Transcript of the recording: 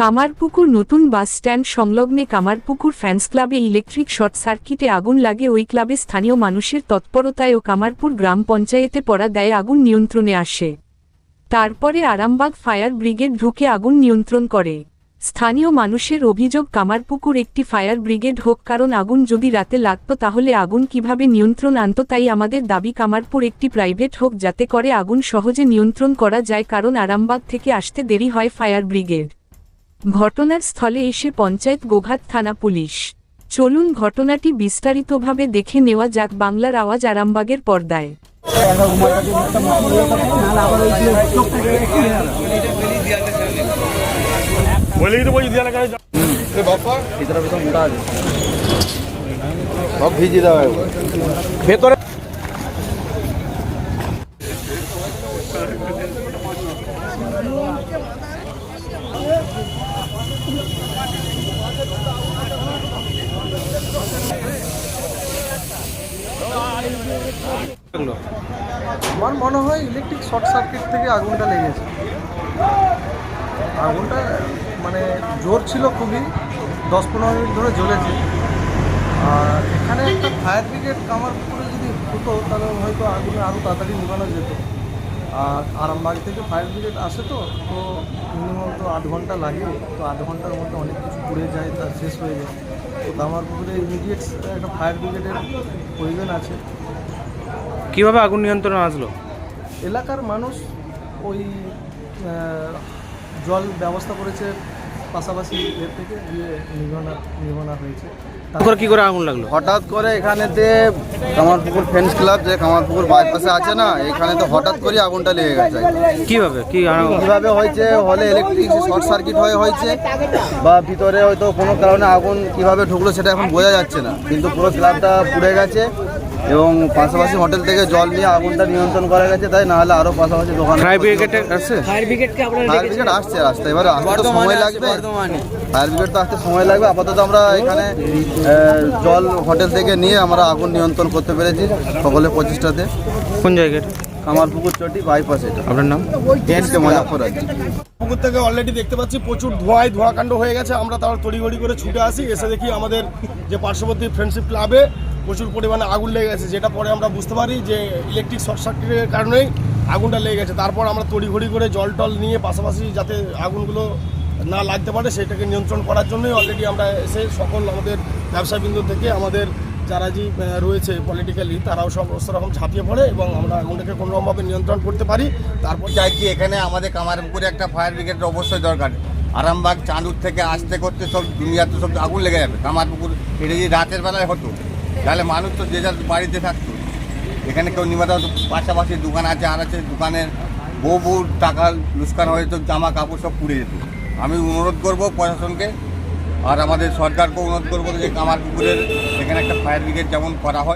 কামারপুকুর নতুন bus stand সংলগ্নে Kamarpukur fans ক্লাবে ইলেকট্রিক শর্ট সার্কিটে আগুন লাগে ওই ক্লাবে স্থানীয় মানুষের তৎপরতায় ও কামারপুর গ্রাম পঞ্চায়েতে পড়া দেয় আগুন নিয়ন্ত্রণে আসে। তারপরে আরামবাগ ফায়ার ব্রিগেড ঢুকে আগুন নিয়ন্ত্রণ করে। স্থানীয় মানুষের অভিযোগ, কামারপুকুর একটি ফায়ার ব্রিগেড হোক, কারণ আগুন যদি রাতে লাগত তাহলে আগুন কীভাবে নিয়ন্ত্রণ আনত তাই আমাদের দাবি, কামারপুর একটি প্রাইভেট হোক, যাতে করে আগুন সহজে নিয়ন্ত্রণ করা যায়, কারণ আরামবাগ থেকে আসতে দেরি হয় ফায়ার ব্রিগেড। ঘটনার স্থলে এসে পঞ্চায়েত গোঘাট থানা পুলিশ। চলুন ঘটনাটি বিস্তারিতভাবে দেখে নেওয়া যাক বাংলার আওয়াজ আরামবাগের পর্দায়। ভিতরে ভিতরে মোটা আছে সব ভিজিয়ে দেওয়া একবার ভেতরে আমার মনে হয় ইলেকট্রিক শর্ট সার্কিট থেকে আগুনটা লেগেছে। আগুনটা মানে জোর ছিল খুবই, দশ পনেরো মিনিট ধরে জ্বলেছে। আর এখানে একটা ফায়ার ব্রিগেড কামার পুকুরে যদি হতো তাহলে হয়তো আগুনে আরও তাড়াতাড়ি নিভানো যেত। আর আরামবাগ থেকে ফায়ার ব্রিগেড আসে তো তো আধ ঘণ্টা লাগে তো আধ ঘণ্টার মধ্যে অনেক কিছু পুড়ে যায় তা শেষ হয়ে যায়। তো আমার পুকুরে ইমিডিয়েট একটা ফায়ার ব্রিগেডের প্রয়োজন আছে। কীভাবে আগুন নিয়ন্ত্রণে আসলো? এলাকার মানুষ ওই জল ব্যবস্থা করেছে পাশাপাশি এর থেকে গিয়ে নির্মাণা নির্মাণা হয়েছে তারপর কি করে আগুন লাগল? হঠাৎ করে এখানেতে কামারপুকুর ফ্রেন্ডস ক্লাব যে কামারপুকুর বাইপাসে আছে না এখানে তো হঠাৎ করে আগুনটা লেগে গেছে। কীভাবে? কি আগুন- কীভাবে হয়েছে? হলে ইলেকট্রিক শর্ট সার্কিট হয়ে হয়েছে বা ভিতরে হয়তো কোনো কারণে আগুন কীভাবে ঢুকলো সেটা এখন বোঝা যাচ্ছে না। কিন্তু পুরো ক্লাবটা পুড়ে গেছে এবং পাশাপাশি হোটেল থেকে জল নিয়ে আগুনটা নিয়ন্ত্রণ করা গেছে তাই না হলে আরও পাশাপাশি দোকান ফায়ার ব্রিগেডে আসছে? ফায়ার ব্রিগেড আসছে রাস্তা এবারে আসতে তো সময় লাগবে। ফায়ার ব্রিগেড তো আসতে সময় লাগবে। আপাতত আমরা এখানে জল হোটেল থেকে নিয়ে আমরা আগুন নিয়ন্ত্রণ করতে পেরেছি সকলের প্রচেষ্টাতে। কোন জায়গায় আমার পুকুর চটি বাইপাস এটা। আপনার নাম? টেন্সকে মজাফর আছে পুকুর থেকে অলরেডি দেখতে পাচ্ছি প্রচুর ধোঁয়ায় ধোঁয়াকাণ্ড হয়ে গেছে। আমরা তার তড়িঘড়ি করে ছুটে আসি এসে দেখি আমাদের যে পার্শ্ববর্তী ফ্রেন্ডশিপ ক্লাবে প্রচুর পরিমাণে আগুন লেগে গেছে। যেটা পরে আমরা বুঝতে পারি যে ইলেকট্রিক শর্ট সার্কিটের কারণেই আগুনটা লেগে গেছে। তারপর আমরা তড়িঘড়ি করে জল টল নিয়ে পাশাপাশি যাতে আগুনগুলো না লাগতে পারে, সেটাকে নিয়ন্ত্রণ করার জন্যই অলরেডি আমরা এসে সকল আমাদের ব্যবসাবৃন্দ থেকে, আমাদের যারা যে রয়েছে পলিটিক্যালি তারাও সমস্ত রকম ঝাঁপিয়ে পড়ে এবং আমরা আগুনটাকে কোনোরকমভাবে নিয়ন্ত্রণ করতে পারি। তারপর চাইছি এখানে আমাদের কামারপুকুরে একটা ফায়ার ব্রিগেড অবশ্যই দরকার। আরামবাগ, চাঁদুর থেকে আসতে করতে সব দুনিয়াতে সব আগুন লেগে যাবে। কামারপুকুর, এটা যদি রাতের বেলায় হতো তাহলে মানুষ তো যে যার বাড়িতে থাকতো। এখানে কেউ নিমাতা পাশাপাশি দোকান আছে, আর আছে দোকানের বহু টাকা লুস্কান হয়ে তো জামা কাপড় সব পুড়ে যেত। আমি অনুরোধ করব প্রশাসনকে, আর আমাদের সরকারকে অনুরোধ করব যে কামারপুকুরের এখানে একটা ফায়ার ব্রিগেড যেমন করা হয়।